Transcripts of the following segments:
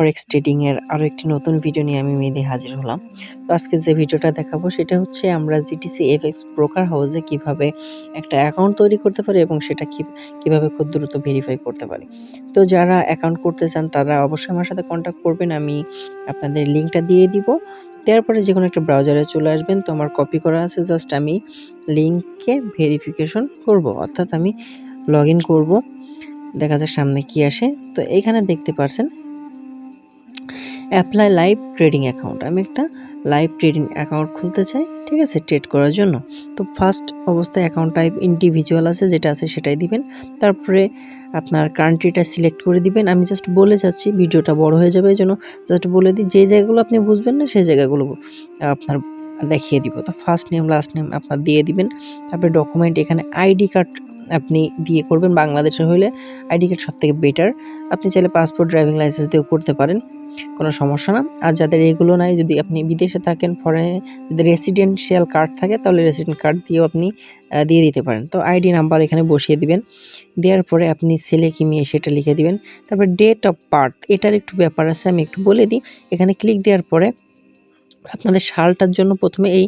Forex trading এর আরও একটি নতুন ভিডিও নিয়ে আমি মেয়েদের হাজির হলাম। তো আজকে যে ভিডিওটা দেখাবো সেটা হচ্ছে আমরা জিটিসি এফএক্স ব্রোকার হাউসে কীভাবে একটা অ্যাকাউন্ট তৈরি করতে পারি এবং সেটা কীভাবে খুব দ্রুত ভেরিফাই করতে পারি। তো যারা অ্যাকাউন্ট করতে চান তারা অবশ্যই আমার সাথে কন্ট্যাক্ট করবেন, আমি আপনাদের লিঙ্কটা দিয়ে দিব। দেওয়ার পরে যে কোনো একটা ব্রাউজারে চলে আসবেন, তো আমার কপি করা আছে জাস্ট আমি লিঙ্কে ভেরিফিকেশন করব, অর্থাৎ আমি লগ ইন করব। দেখা যাক সামনে কি আসে। তো এখানে দেখতে পারছেন অ্যাপ্লাই লাইভ ট্রেডিং অ্যাকাউন্ট আমি একটা লাইভ ট্রেডিং অ্যাকাউন্ট খুলতে চাই, ঠিক আছে ট্রেড করার জন্য। তো ফার্স্ট অবস্থায় অ্যাকাউন্ট টাইপ ইন্ডিভিজুয়াল আছে, যেটা আছে সেটাই দিবেন। তারপরে আপনার কান্ট্রিটা সিলেক্ট করে দিবেন। আমি জাস্ট বলে যাচ্ছি, ভিডিওটা বড় হয়ে যাবে এই জন্য জাস্ট বলে দিই, যে জায়গাগুলো আপনি বুঝবেন না, সেই জায়গাগুলো আপনার দেখিয়ে দিব। তো ফার্স্ট নেম লাস্ট নেম আপনার দিয়ে দিবেন। তারপরে ডকুমেন্ট এখানে আইডি কার্ড আপনি দিয়ে করবেন বাংলাদেশের হলে আইডি কার্ড সব থেকে বেটার আপনি চাইলে পাসপোর্ট ড্রাইভিং লাইসেন্স দিয়েও করতে পারেন, কোনো সমস্যা না। আর যাদের এগুলো নাই, যদি আপনি বিদেশে থাকেন ফরেনে যদি রেসিডেন্সিয়াল কার্ড থাকে, তাহলে রেসিডেন্ট কার্ড দিয়েও আপনি দিয়ে দিতে পারেন। তো আইডি নাম্বার এখানে বসিয়ে দিবেন। দেওয়ার পরে আপনি ছেলে কি মেয়ে সেটা লিখে দিবেন। তারপর ডেট অফ বার্থ এটার একটু ব্যাপার আছে, আমি একটু বলে দিই। এখানে ক্লিক দেওয়ার পরে আপনাদের সালটার জন্য প্রথমে এই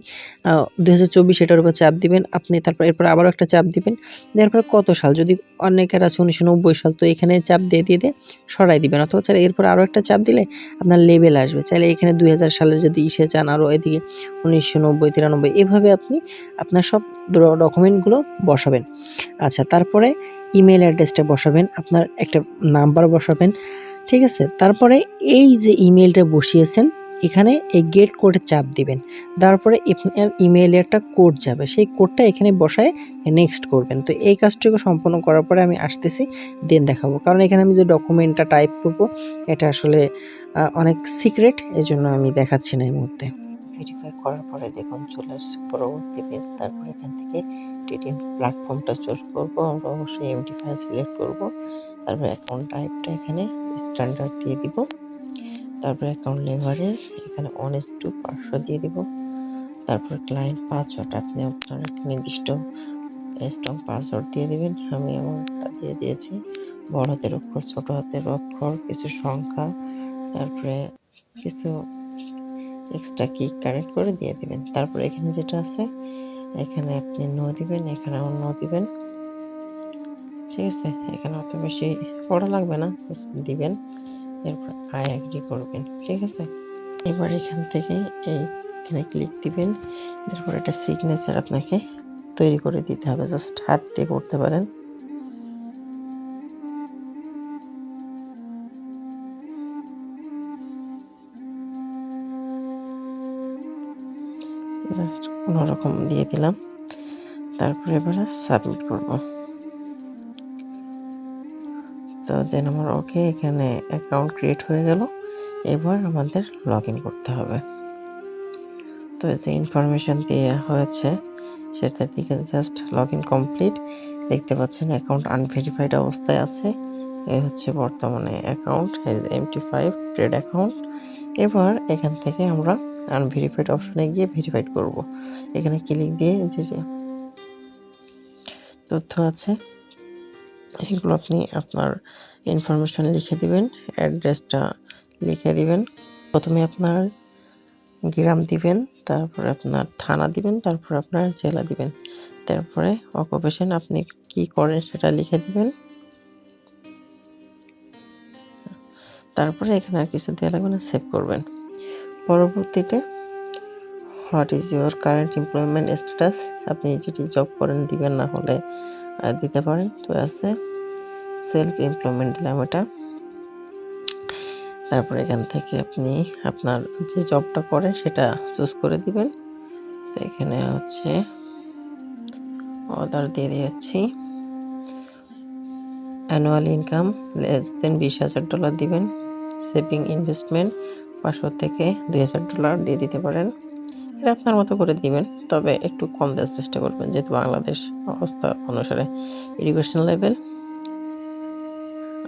দু হাজার চব্বিশ এটার উপর চাপ দিবেন। আপনি তারপর এরপর আবারও একটা চাপ দিবেন। দেওয়ার পরে কত সাল যদি অনেকের আছে উনিশশো নব্বই সাল তো এখানে চাপ দিয়ে দিয়ে দিয়ে সরাই দিবেন। অথবা চাইলে এরপর আরও একটা চাপ দিলে আপনার লেভেল আসবে। চাইলে এখানে দুই হাজার সালের যদি ইসে চান, আরও এদিকে উনিশশো নব্বই, তিরানব্বই, এভাবে আপনি আপনার সব ডকুমেন্টগুলো বসাবেন। আচ্ছা তারপরে ইমেল অ্যাড্রেসটা বসাবেন, আপনার একটা নাম্বার বসাবেন, ঠিক আছে? তারপরে এই যে ইমেলটা বসিয়েছেন এখানে এই গেট কোডে চাপ দিবেন। তারপরে আপনার ইমেইলে একটা কোড যাবে। সেই কোডটা এখানে বসায় নেক্সট করবেন। তো এই কাজটুকু সম্পন্ন করার পরে আমি আসতেছি দেন দেখাবো। কারণ এখানে আমি যে ডকুমেন্টটা টাইপ করব, এটা আসলে অনেক সিক্রেট এই জন্য আমি দেখাচ্ছি না এই মুহূর্তে। ভেরিফাই করার পরে দেখুন, চলে আসছে পরবর্তী পেজ তারপর এখান থেকে টিটিএম প্ল্যাটফর্মটা চুজ করব। আমরা অবশ্যই এমটি ফাইভ সিলেক্ট করব। তারপর অ্যাকাউন্ট টাইপটা এখানে স্ট্যান্ডার্ড দিয়ে দিব। তারপর অ্যাকাউন্ট লেভারেজ এখানে এস টু পাঁচশো দিয়ে দিব। তারপর ক্লায়েন্ট পাসওয়ার্ড আপনি আপনার নির্দিষ্ট স্ট্রং পাসওয়ার্ড দিয়ে দেবেন। আমি এমনটা দিয়ে দিয়েছি। বড় হাতের অক্ষর, ছোট হাতের অক্ষর, কিছু সংখ্যা, তারপরে কিছু এক্সট্রা কি কানেক্ট করে দিয়ে দিবেন। তারপর এখানে যেটা আছে, এখানে আপনি নো দিবেন, এখানে আমার নো দিবেন। ঠিক আছে? এখানে অত বেশি পড়া লাগবে না দিবেন। এরপর আই অ্যাগ্রি করবেন। ঠিক আছে? এবার এখান থেকে এই এখানে ক্লিক দিবেন। এরপর একটা সিগনেচার আপনাকে তৈরি করে দিতে হবে। জাস্ট হাত দিয়ে করতে পারেন। জাস্ট কোনোরকম দিয়ে দিলাম। তারপরে এবারে সাবমিট করব। তো দেন আমার ওকে এখানে অ্যাকাউন্ট ক্রিয়েট হয়ে গেল। এবার আমাদের লগ ইন করতে হবে। তো যে ইনফরমেশান দেওয়া হয়েছে, সেটার দিকে জাস্ট লগ ইন কমপ্লিট দেখতে পাচ্ছেন অ্যাকাউন্ট আনভেরিফাইড অবস্থায় আছে। এই হচ্ছে বর্তমানে account MT five trade account এবার এখান থেকে আমরা আনভেরিফাইড অপশনে গিয়ে ভেরিফাইড করব। এখানে ক্লিক দিয়ে যে যে তথ্য আছে, এগুলো আপনি আপনার ইনফরমেশন লিখে দিবেন অ্যাড্রেসটা লিখে দিবেন। প্রথমে আপনার গ্রাম দিবেন, তারপরে আপনার থানা দিবেন, তারপর আপনার জেলা দিবেন। তারপরে অকুপেশন আপনি কি করেন সেটা লিখে দিবেন। তারপরে এখানে আর কিছু দেওয়া লাগবে না সেভ করবেন। পরবর্তীতে what is your current employment status আপনি যেটি জব করেন দিবেন না হলে দিতে পারেন। তো আছে সেলফ এমপ্লয়মেন্ট দিলাম এটা। তারপর এখান থেকে আপনি আপনার যে জবটা করেন সেটা চুজ করে দিবেন। তো এখানে হচ্ছে অর্ডার দিয়ে দিয়েছি। অ্যানুয়াল ইনকাম লেস দেন বিশ হাজার ডলার দিবেন। সেভিং ইনভেস্টমেন্ট পাঁচশো থেকে দুই হাজার ডলার দিয়ে দিতে পারেন। এটা আপনার মতো করে দিবেন, তবে একটু কম দেওয়ার চেষ্টা করবেন, যেহেতু বাংলাদেশ অবস্থা অনুসারে এডুকেশন লেভেল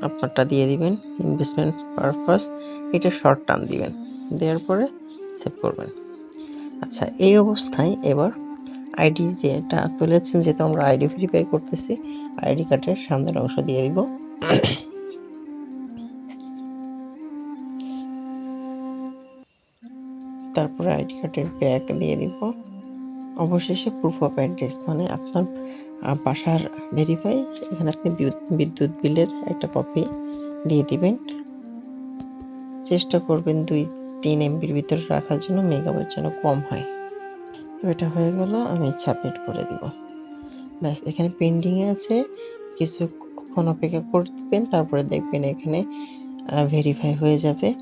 আপনারটা দিয়ে দিবেন ইনভেস্টমেন্ট পারপাস এটা শর্ট টার্ম দিবেন। দেওয়ার পরে সেভ করবেন। আচ্ছা এই অবস্থায় এবার আইডি যেটা তুলেছেন, যেহেতু আমরা আইডি ভেরিফাই করতেছি আইডি কার্ডের সামনের অংশ দিয়ে দিব। তারপরে আইডি কার্ডের ব্যাগ দিয়ে দিব। অবশেষে প্রুফ অফ অ্যাড্রেস মানে আপনার বাসার ভেরিফাই এখানে আপনি বিদ্যুৎ- বিলের একটা কপি দিয়ে দিবেন। চেষ্টা করবেন দুই, তিন এমবির ভিতরে রাখার জন্য মেগাবাইট যেন কম হয়। তো এটা হয়ে গেল, আমি সাবমিট করে দিব। ব্যাস, এখানে পেন্ডিংয়ে আছে, কিছুক্ষণ অপেক্ষা করে দিবেন তারপরে দেখবেন এখানে ভেরিফাই হয়ে যাবে।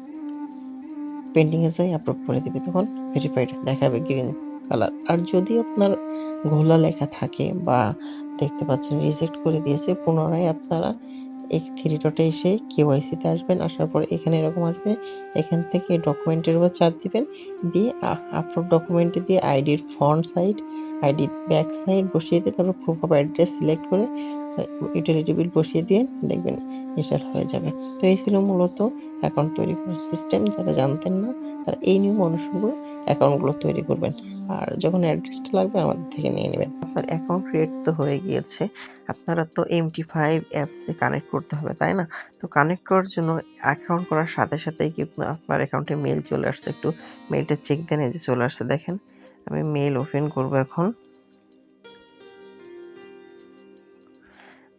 পেন্ডিংয়ে যাই আপলোড করে দিবে, তখন ভেরিফাইড দেখাবে গ্রিন কালার আর যদি আপনার ঘোলা লেখা থাকে বা দেখতে পাচ্ছেন রিজেক্ট করে দিয়েছে, পুনরায় আপনারা এই থ্রি ডটে এসে কেওয়াইসিতে আসবেন। আসার পর এখানে এরকম আসবে, এখান থেকে ডকুমেন্টের উপর চাপ দিবেন। দিয়ে আপলোড ডকুমেন্টে দিয়ে আইডির front side ID back side বসিয়ে দিয়ে তারপর প্রুফ অফ অ্যাড্রেস সিলেক্ট করে ইউটিলিটি বিল বসিয়ে দিয়ে দেখবেন ইনস্টল হয়ে যাবে। তো এই ছিল মূলত অ্যাকাউন্ট তৈরি করার সিস্টেম যারা জানতেন না, তারা এই নিয়ম অনুসরণ করে অ্যাকাউন্টগুলো তৈরি করবেন। আর যখন অ্যাড্রেসটা লাগবে আমাদের থেকে নিয়ে নেবেন। আপনার অ্যাকাউন্ট ক্রিয়েট তো হয়ে গিয়েছে। আপনারা তো এমটি ফাইভ অ্যাপসে কানেক্ট করতে হবে, তাই না? তো কানেক্ট করার জন্য অ্যাকাউন্ট করার সাথে সাথেই কি আপনার অ্যাকাউন্টে মেল চলে আসছে। একটু মেলটা চেক দেন এই যে চলে আসছে, দেখেন। আমি মেল ওপেন করব এখন।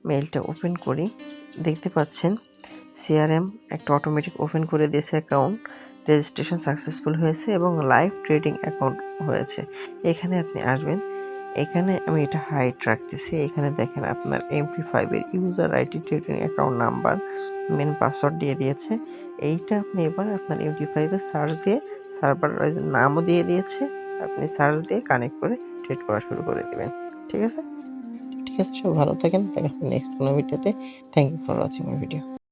মেলটা ওপেন করি। দেখতে পাচ্ছেন সিআরএম একটা অটোমেটিক ওপেন করে দিয়েছে অ্যাকাউন্ট রেজিস্ট্রেশন সাকসেসফুল হয়েছে এবং লাইভ ট্রেডিং অ্যাকাউন্ট হয়েছে। এখানে আপনি আসবেন। এখানে আমি এটা হাইট রাখতেছি। এখানে দেখেন আপনার এমপি ফাইভের user ID trading account number main password দিয়ে দিয়েছে। এইটা আপনি এবার আপনার এমপি ফাইভে সার্চ দিয়ে সার্ভার নামও দিয়ে দিয়েছে। আপনি সার্চ দিয়ে কানেক্ট করে ট্রেড করা শুরু করে দেবেন। ঠিক আছে? ঠিক আছে সব ভালো থাকেন। দেখা নেক্সট কোনো ভিডিওতে thank you for watching my video